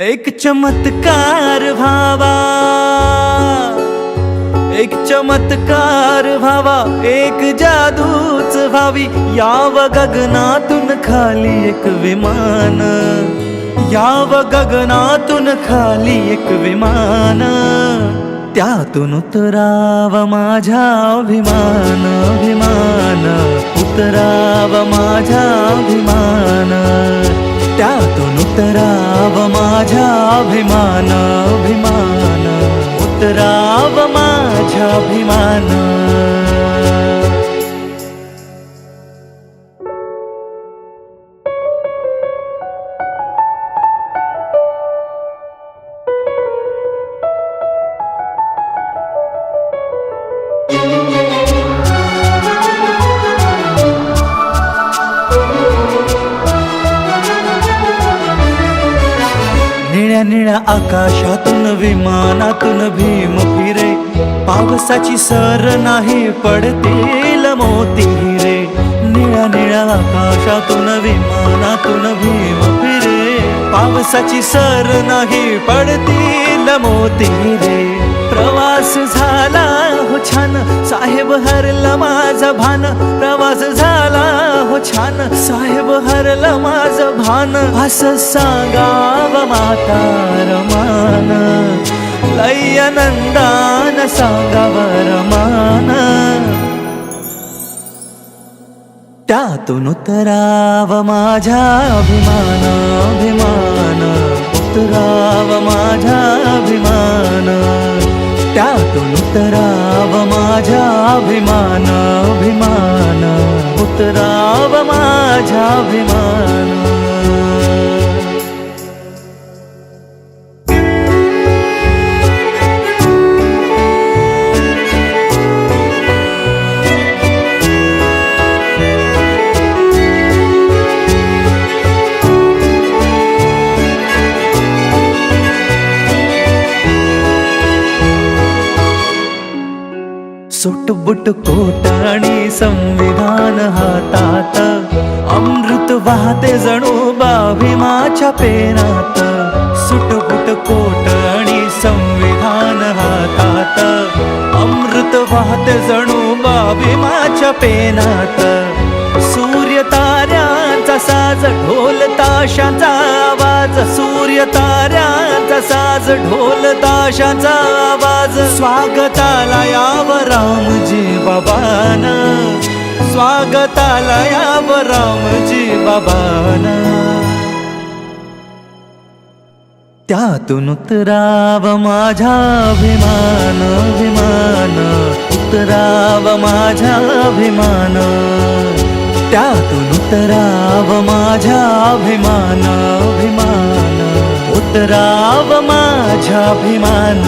एक चमत्कार व्हावा. एक चमत्कार व्हावा. एक जादूच भावी याव गगनातून खाली एक विमान. याव गगनातून खाली एक विमान. त्यातून उतराव माझ्या अभिमान अभिमान. उतराव माझ्या अभिमान. त्यातून उतराव माझ्या अभिमान अभिमान. उतराव माझ्या अभिमान. निळ्या निळ्या आकाशातून विमानातून भीम फिरे. पावसाची सर नाही पडतील मोती हिरे. निळ्या निळ्या आकाशातून विमानातून भीम फिरे. पावसाची सर नाही पडतील मोती हिरे. प्रवास झाला हो छान. साहेब हरला माझं भान. प्रवास झाला हो छान. साहेब हरलं माझं भान. असं सांगाव माता रमान. लय नंदान सांगाव रमान. त्यातून उतराव माझ्या अभिमान अभिमान. त्यातून उतराव माझ्या अभिमान अभिमान. उतराव माझ्या अभिमान. सुटबुट कोट संविधान हातात. अमृत वाहते जणू बाभिमाच्या पेनात. सुटबुट कोट संविधान हातात. अमृत वाहते जणू बाभिमाच्या पेनात. सूर्य ताऱ्यांचा साज ढोल ताशाचा आवाज. सूर्य ताऱ्या साज ढोल ताशांचा आवाज. स्वागताला याव रामजी बाबाना. स्वागताला याव रामजी बाबाना. त्यातून उतराव माझ्या अभिमान अभिमान. उतराव माझ्या अभिमान. त्यातून उतराव माझ्या अभिमान अभिमान. उतराव माझ्या अभिमान.